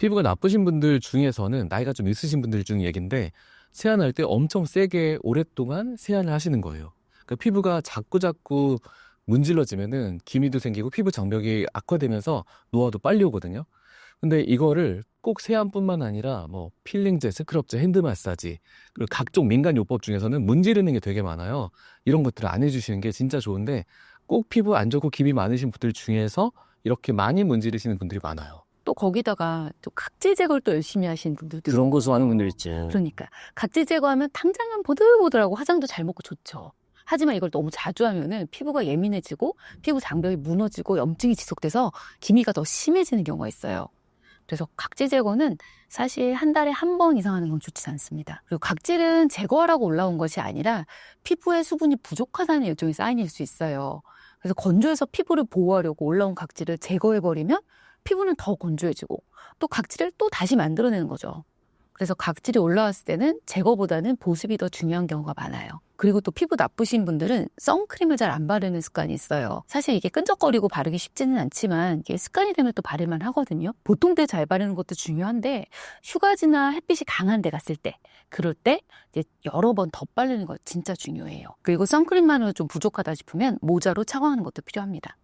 피부가 나쁘신 분들 중에서는 나이가 좀 있으신 분들 중 얘긴데 세안할 때 엄청 세게 오랫동안 세안을 하시는 거예요. 그러니까 피부가 자꾸 자꾸 문질러지면은 기미도 생기고 피부 장벽이 악화되면서 노화도 빨리 오거든요. 근데 이거를 꼭 세안뿐만 아니라 뭐 필링제, 스크럽제, 핸드 마사지 그리고 각종 민간 요법 중에서는 문지르는 게 되게 많아요. 이런 것들을 안 해주시는 게 진짜 좋은데 꼭 피부 안 좋고 기미 많으신 분들 중에서 이렇게 많이 문지르시는 분들이 많아요. 또 거기다가 또 각질 제거를 또 열심히 하시는 분들도 그런 거 좋아하는 분들 있지. 그러니까 각질 제거하면 당장은 보들보들하고 화장도 잘 먹고 좋죠. 하지만 이걸 너무 자주 하면은 피부가 예민해지고 피부 장벽이 무너지고 염증이 지속돼서 기미가 더 심해지는 경우가 있어요. 그래서 각질 제거는 사실 한 달에 한 번 이상 하는 건 좋지 않습니다. 그리고 각질은 제거하라고 올라온 것이 아니라 피부에 수분이 부족하다는 일종의 사인일 수 있어요. 그래서 건조해서 피부를 보호하려고 올라온 각질을 제거해버리면 피부는 더 건조해지고 또 각질을 또 다시 만들어내는 거죠. 그래서 각질이 올라왔을 때는 제거보다는 보습이 더 중요한 경우가 많아요. 그리고 또 피부 나쁘신 분들은 선크림을 잘 안 바르는 습관이 있어요. 사실 이게 끈적거리고 바르기 쉽지는 않지만 이게 습관이 되면 또 바를만 하거든요. 보통 때 잘 바르는 것도 중요한데 휴가지나 햇빛이 강한 데 갔을 때 그럴 때 이제 여러 번 덧바르는 거 진짜 중요해요. 그리고 선크림만으로 좀 부족하다 싶으면 모자로 차광하는 것도 필요합니다.